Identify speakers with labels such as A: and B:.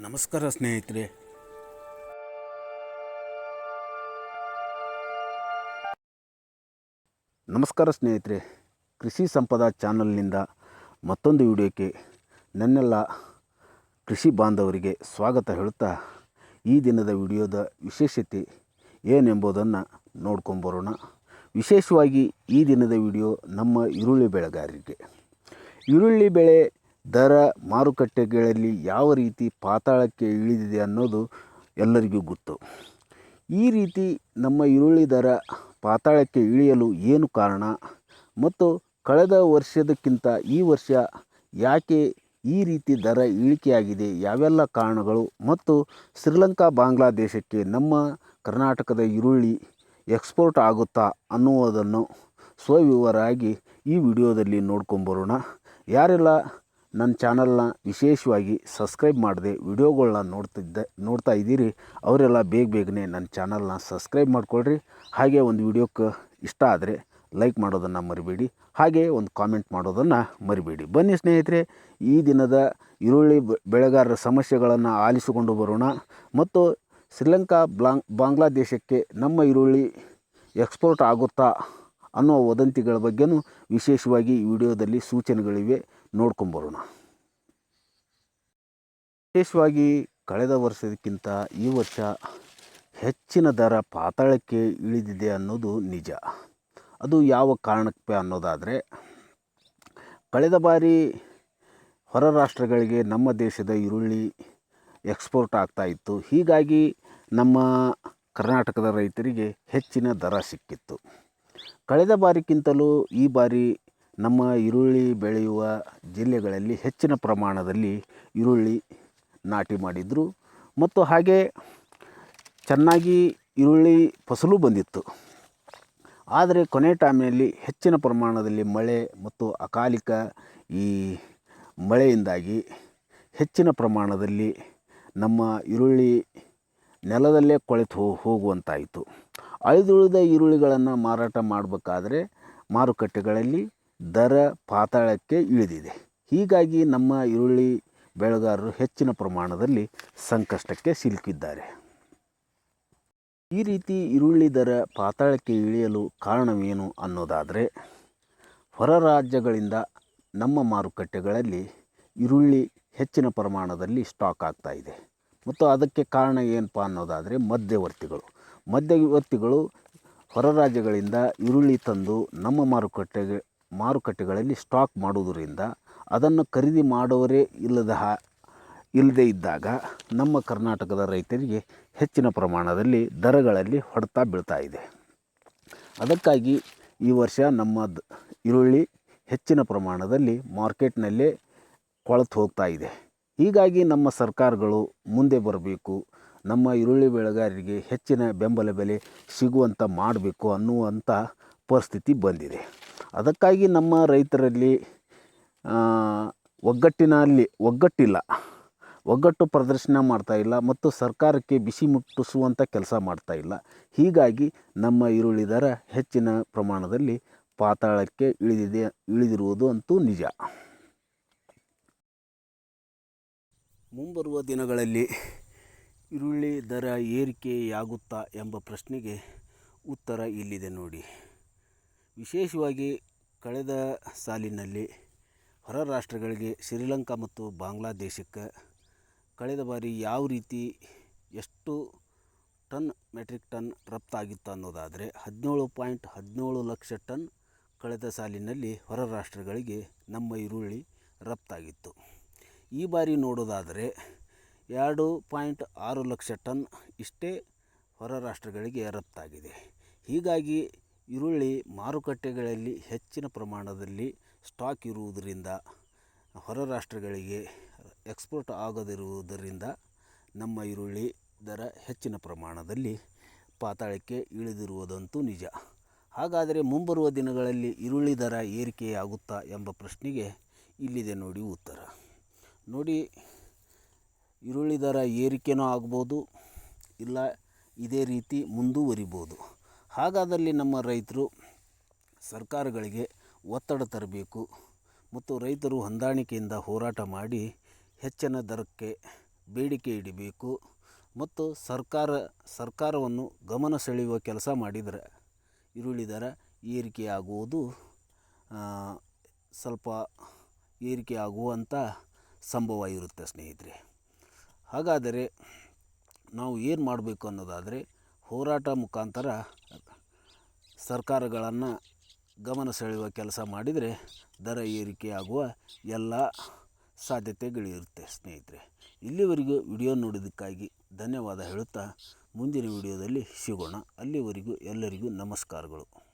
A: ನಮಸ್ಕಾರ ಸ್ನೇಹಿತರೆ. ನಮಸ್ಕಾರ ಸ್ನೇಹಿತರೆ. ಕೃಷಿ ಸಂಪದ ಚಾನಲ್ನಿಂದ ಮತ್ತೊಂದು ವಿಡಿಯೋಕ್ಕೆ ನನ್ನೆಲ್ಲ ಕೃಷಿ ಬಾಂಧವರಿಗೆ ಸ್ವಾಗತ ಹೇಳುತ್ತಾ ಈ ದಿನದ ವಿಡಿಯೋದ ವಿಶೇಷತೆ ಏನೆಂಬುದನ್ನು ನೋಡ್ಕೊಂಬರೋಣ. ವಿಶೇಷವಾಗಿ ಈ ದಿನದ ವಿಡಿಯೋ ನಮ್ಮ ಈರುಳ್ಳಿ ಬೆಳೆಗಾರರಿಗೆ. ಈರುಳ್ಳಿ ಬೆಳೆ ದರ ಮಾರುಕಟ್ಟೆಗಳಲ್ಲಿ ಯಾವ ರೀತಿ ಪಾತಾಳಕ್ಕೆ ಇಳಿದಿದೆ ಅನ್ನೋದು ಎಲ್ಲರಿಗೂ ಗೊತ್ತು. ಈ ರೀತಿ ನಮ್ಮ ಈರುಳ್ಳಿ ದರ ಪಾತಾಳಕ್ಕೆ ಇಳಿಯಲು ಏನು ಕಾರಣ? ಮತ್ತು ಕಳೆದ ವರ್ಷದಕ್ಕಿಂತ ಈ ವರ್ಷ ಯಾಕೆ ಈ ರೀತಿ ದರ ಇಳಿಕೆಯಾಗಿದೆ? ಯಾವೆಲ್ಲ ಕಾರಣಗಳು? ಮತ್ತು ಶ್ರೀಲಂಕಾ, ಬಾಂಗ್ಲಾದೇಶಕ್ಕೆ ನಮ್ಮ ಕರ್ನಾಟಕದ ಈರುಳ್ಳಿ ಎಕ್ಸ್ಪೋರ್ಟ್ ಆಗುತ್ತಾ ಅನ್ನುವುದನ್ನು ಸ್ವವಿವರಾಗಿ ಈ ವಿಡಿಯೋದಲ್ಲಿ ನೋಡ್ಕೊಂಬರೋಣ. ಯಾರೆಲ್ಲ ನನ್ನ ಚಾನಲ್ನ ವಿಶೇಷವಾಗಿ ಸಬ್ಸ್ಕ್ರೈಬ್ ಮಾಡದೆ ವಿಡಿಯೋಗಳನ್ನ ನೋಡ್ತಿದ್ದೆ, ನೋಡ್ತಾ ಇದ್ದೀರಿ, ಅವರೆಲ್ಲ ಬೇಗ ಬೇಗನೆ ನನ್ನ ಚಾನಲ್ನ ಸಬ್ಸ್ಕ್ರೈಬ್ ಮಾಡಿಕೊಳ್ರಿ. ಹಾಗೆ ಒಂದು ವಿಡಿಯೋಕ್ಕೆ ಇಷ್ಟ ಆದರೆ ಲೈಕ್ ಮಾಡೋದನ್ನು ಮರಿಬೇಡಿ, ಹಾಗೆ ಒಂದು ಕಾಮೆಂಟ್ ಮಾಡೋದನ್ನು ಮರಿಬೇಡಿ. ಬನ್ನಿ ಸ್ನೇಹಿತರೆ, ಈ ದಿನದ ಈರುಳ್ಳಿ ಬೆಳೆಗಾರರ ಸಮಸ್ಯೆಗಳನ್ನು ಆಲಿಸಿಕೊಂಡು ಬರೋಣ. ಮತ್ತು ಶ್ರೀಲಂಕಾ, ಬ್ಲಾಂಗ್, ಬಾಂಗ್ಲಾದೇಶಕ್ಕೆ ನಮ್ಮ ಈರುಳ್ಳಿ ಎಕ್ಸ್ಪೋರ್ಟ್ ಆಗುತ್ತಾ ಅನ್ನೋ ವದಂತಿಗಳ ಬಗ್ಗೆನೂ ವಿಶೇಷವಾಗಿ ಈ ವಿಡಿಯೋದಲ್ಲಿ ಸೂಚನೆಗಳಿವೆ. ನೋಡ್ಕೊಂಬರೋಣ ವಿಶೇಷವಾಗಿ ಕಳೆದ ವರ್ಷದಕ್ಕಿಂತ ಈ ವರ್ಷ ಹೆಚ್ಚಿನ ದರ ಪಾತಾಳಕ್ಕೆ ಇಳಿದಿದೆ ಅನ್ನೋದು ನಿಜ. ಅದು ಯಾವ ಕಾರಣಕ್ಕೆ ಅನ್ನೋದಾದರೆ, ಕಳೆದ ಬಾರಿ ಹೊರ ರಾಷ್ಟ್ರಗಳಿಗೆ ನಮ್ಮ ದೇಶದ ಈರುಳ್ಳಿ ಎಕ್ಸ್ಪೋರ್ಟ್ ಆಗ್ತಾ ಇತ್ತು. ಹೀಗಾಗಿ ನಮ್ಮ ಕರ್ನಾಟಕದ ರೈತರಿಗೆ ಹೆಚ್ಚಿನ ದರ ಸಿಕ್ಕಿತ್ತು. ಕಳೆದ ಬಾರಿಗಿಂತಲೂ ಈ ಬಾರಿ ನಮ್ಮ ಈರುಳ್ಳಿ ಬೆಳೆಯುವ ಜಿಲ್ಲೆಗಳಲ್ಲಿ ಹೆಚ್ಚಿನ ಪ್ರಮಾಣದಲ್ಲಿ ಈರುಳ್ಳಿ ನಾಟಿ ಮಾಡಿದ್ರು. ಮತ್ತು ಹಾಗೆ ಚೆನ್ನಾಗಿ ಈರುಳ್ಳಿ ಫಸಲು ಬಂದಿತ್ತು. ಆದರೆ ಕೊನೆ ಟೈಮ್ನಲ್ಲಿ ಹೆಚ್ಚಿನ ಪ್ರಮಾಣದಲ್ಲಿ ಮಳೆ ಮತ್ತು ಅಕಾಲಿಕ ಈ ಮಳೆಯಿಂದಾಗಿ ಹೆಚ್ಚಿನ ಪ್ರಮಾಣದಲ್ಲಿ ನಮ್ಮ ಈರುಳ್ಳಿ ನೆಲದಲ್ಲೇ ಕೊಳೆತು ಹೋಗುವಂತಾಯಿತು. ಅಳಿದುಳಿದ ಈರುಳ್ಳಿಗಳನ್ನು ಮಾರಾಟ ಮಾಡಬೇಕಾದ್ರೆ ಮಾರುಕಟ್ಟೆಗಳಲ್ಲಿ ದರ ಪಾತಾಳಕ್ಕೆ ಇಳಿದಿದೆ. ಹೀಗಾಗಿ ನಮ್ಮ ಈರುಳ್ಳಿ ಬೆಳೆಗಾರರು ಹೆಚ್ಚಿನ ಪ್ರಮಾಣದಲ್ಲಿ ಸಂಕಷ್ಟಕ್ಕೆ ಸಿಲುಕಿದ್ದಾರೆ. ಈ ರೀತಿ ಈರುಳ್ಳಿ ದರ ಪಾತಾಳಕ್ಕೆ ಇಳಿಯಲು ಕಾರಣವೇನು ಅನ್ನೋದಾದರೆ, ಹೊರ ರಾಜ್ಯಗಳಿಂದ ನಮ್ಮ ಮಾರುಕಟ್ಟೆಗಳಲ್ಲಿ ಈರುಳ್ಳಿ ಹೆಚ್ಚಿನ ಪ್ರಮಾಣದಲ್ಲಿ ಸ್ಟಾಕ್ ಆಗ್ತಾ ಇದೆ. ಮತ್ತು ಅದಕ್ಕೆ ಕಾರಣ ಏನಪ್ಪ ಅನ್ನೋದಾದರೆ, ಮಧ್ಯವರ್ತಿಗಳು. ಮಧ್ಯವರ್ತಿಗಳು ಹೊರ ರಾಜ್ಯಗಳಿಂದ ಈರುಳ್ಳಿ ತಂದು ನಮ್ಮ ಮಾರುಕಟ್ಟೆಗೆ ಮಾರುಕಟ್ಟೆಗಳಲ್ಲಿ ಸ್ಟಾಕ್ ಮಾಡುವುದರಿಂದ ಅದನ್ನು ಖರೀದಿ ಮಾಡುವವರೇ ಇಲ್ಲದ ಹಾ- ಇಲ್ಲದೇ ಇದ್ದಾಗ ನಮ್ಮ ಕರ್ನಾಟಕದ ರೈತರಿಗೆ ಹೆಚ್ಚಿನ ಪ್ರಮಾಣದಲ್ಲಿ ದರಗಳಲ್ಲಿ ಹೊಡೆತ ಬೀಳ್ತಾ ಇದೆ. ಅದಕ್ಕಾಗಿ ಈ ವರ್ಷ ನಮ್ಮ ಈರುಳ್ಳಿ ಹೆಚ್ಚಿನ ಪ್ರಮಾಣದಲ್ಲಿ ಮಾರ್ಕೆಟ್ನಲ್ಲೇ ಕೊಳೆತು ಹೋಗ್ತಾ ಇದೆ. ಹೀಗಾಗಿ ನಮ್ಮ ಸರ್ಕಾರಗಳು ಮುಂದೆ ಬರಬೇಕು, ನಮ್ಮ ಈರುಳ್ಳಿ ಬೆಳೆಗಾರರಿಗೆ ಹೆಚ್ಚಿನ ಬೆಂಬಲ ಬೆಲೆ ಸಿಗುವಂಥ ಮಾಡಬೇಕು ಅನ್ನುವಂಥ ಪರಿಸ್ಥಿತಿ ಬಂದಿದೆ. ಅದಕ್ಕಾಗಿ ನಮ್ಮ ರೈತರಲ್ಲಿ ಒಗ್ಗಟ್ಟಿನಲ್ಲಿ ಒಗ್ಗಟ್ಟಿಲ್ಲ. ಒಗ್ಗಟ್ಟು ಪ್ರದರ್ಶನ ಮಾಡ್ತಾ ಇಲ್ಲ ಮತ್ತು ಸರ್ಕಾರಕ್ಕೆ ಬಿಸಿ ಮುಟ್ಟಿಸುವಂಥ ಕೆಲಸ ಮಾಡ್ತಾ ಇಲ್ಲ. ಹೀಗಾಗಿ ನಮ್ಮ ಈರುಳ್ಳಿ ದರ ಹೆಚ್ಚಿನ ಪ್ರಮಾಣದಲ್ಲಿ ಪಾತಾಳಕ್ಕೆ ಇಳಿದಿದೆ, ಇಳಿದಿರುವುದು ಅಂತೂ ನಿಜ. ಮುಂಬರುವ ದಿನಗಳಲ್ಲಿ ಈರುಳ್ಳಿ ದರ ಏರಿಕೆಯಾಗುತ್ತಾ ಎಂಬ ಪ್ರಶ್ನೆಗೆ ಉತ್ತರ ಇಲ್ಲಿದೆ ನೋಡಿ. ವಿಶೇಷವಾಗಿ ಕಳೆದ ಸಾಲಿನಲ್ಲಿ ಹೊರ ರಾಷ್ಟ್ರಗಳಿಗೆ ಶ್ರೀಲಂಕಾ ಮತ್ತು ಬಾಂಗ್ಲಾದೇಶಕ್ಕೆ ಕಳೆದ ಬಾರಿ ಯಾವ ರೀತಿ ಎಷ್ಟು ಟನ್ ಮೆಟ್ರಿಕ್ ಟನ್ ರಫ್ತಾಗಿತ್ತು ಅನ್ನೋದಾದರೆ ಹದಿನೇಳು ಪಾಯಿಂಟ್ ಹದಿನೇಳು ಲಕ್ಷ ಟನ್ ಕಳೆದ ಸಾಲಿನಲ್ಲಿ ಹೊರ ರಾಷ್ಟ್ರಗಳಿಗೆ ನಮ್ಮ ಈರುಳ್ಳಿ ರಫ್ತಾಗಿತ್ತು. ಈ ಬಾರಿ ನೋಡೋದಾದರೆ ಎರಡು ಪಾಯಿಂಟ್ ಆರು ಲಕ್ಷ ಟನ್ ಇಷ್ಟೇ ಹೊರ ರಾಷ್ಟ್ರಗಳಿಗೆ ರಫ್ತಾಗಿದೆ. ಹೀಗಾಗಿ ಈರುಳ್ಳಿ ಮಾರುಕಟ್ಟೆಗಳಲ್ಲಿ ಹೆಚ್ಚಿನ ಪ್ರಮಾಣದಲ್ಲಿ ಸ್ಟಾಕ್ ಇರುವುದರಿಂದ, ಹೊರ ರಾಷ್ಟ್ರಗಳಿಗೆ ಎಕ್ಸ್ಪೋರ್ಟ್ ಆಗದಿರುವುದರಿಂದ ನಮ್ಮ ಈರುಳ್ಳಿ ದರ ಹೆಚ್ಚಿನ ಪ್ರಮಾಣದಲ್ಲಿ ಪಾತಾಳಕ್ಕೆ ಇಳಿದಿರುವುದಂತೂ ನಿಜ. ಹಾಗಾದರೆ ಮುಂಬರುವ ದಿನಗಳಲ್ಲಿ ಈರುಳ್ಳಿ ದರ ಏರಿಕೆಯಾಗುತ್ತಾ ಎಂಬ ಪ್ರಶ್ನೆಗೆ ಇಲ್ಲಿದೆ ನೋಡಿ ಉತ್ತರ. ನೋಡಿ, ಈರುಳ್ಳಿ ದರ ಏರಿಕೆನೂ ಆಗ್ಬೋದು, ಇಲ್ಲ, ಇದೇ ರೀತಿ ಮುಂದುವರಿಬೋದು. ಹಾಗಾದಲ್ಲಿ ನಮ್ಮ ರೈತರು ಸರ್ಕಾರಗಳಿಗೆ ಒತ್ತಡ ತರಬೇಕು ಮತ್ತು ರೈತರು ಹೊಂದಾಣಿಕೆಯಿಂದ ಹೋರಾಟ ಮಾಡಿ ಹೆಚ್ಚಿನ ದರಕ್ಕೆ ಬೇಡಿಕೆ ಇಡಬೇಕು ಮತ್ತು ಸರ್ಕಾರ, ಸರ್ಕಾರವನ್ನು ಗಮನ ಸೆಳೆಯುವ ಕೆಲಸ ಮಾಡಿದರೆ ಈರುಳ್ಳಿ ದರ ಏರಿಕೆಯಾಗುವುದು ಸ್ವಲ್ಪ ಏರಿಕೆ ಆಗುವಂಥ ಸಂಭವ ಇರುತ್ತೆ ಸ್ನೇಹಿತರೆ. ಹಾಗಾದರೆ ನಾವು ಏನು ಮಾಡಬೇಕು ಅನ್ನೋದಾದರೆ ಹೋರಾಟ ಮುಖಾಂತರ ಸರ್ಕಾರಗಳನ್ನು ಗಮನ ಸೆಳೆಯುವ ಕೆಲಸ ಮಾಡಿದರೆ ದರ ಏರಿಕೆಯಾಗುವ ಎಲ್ಲ ಸಾಧ್ಯತೆಗಳಿರುತ್ತೆ ಸ್ನೇಹಿತರೆ. ಇಲ್ಲಿವರೆಗೂ ವಿಡಿಯೋ ನೋಡಿದ್ದಕ್ಕಾಗಿ ಧನ್ಯವಾದ ಹೇಳುತ್ತಾ ಮುಂದಿನ ವಿಡಿಯೋದಲ್ಲಿ ಸಿಗೋಣ. ಅಲ್ಲಿವರೆಗೂ ಎಲ್ಲರಿಗೂ ನಮಸ್ಕಾರಗಳು.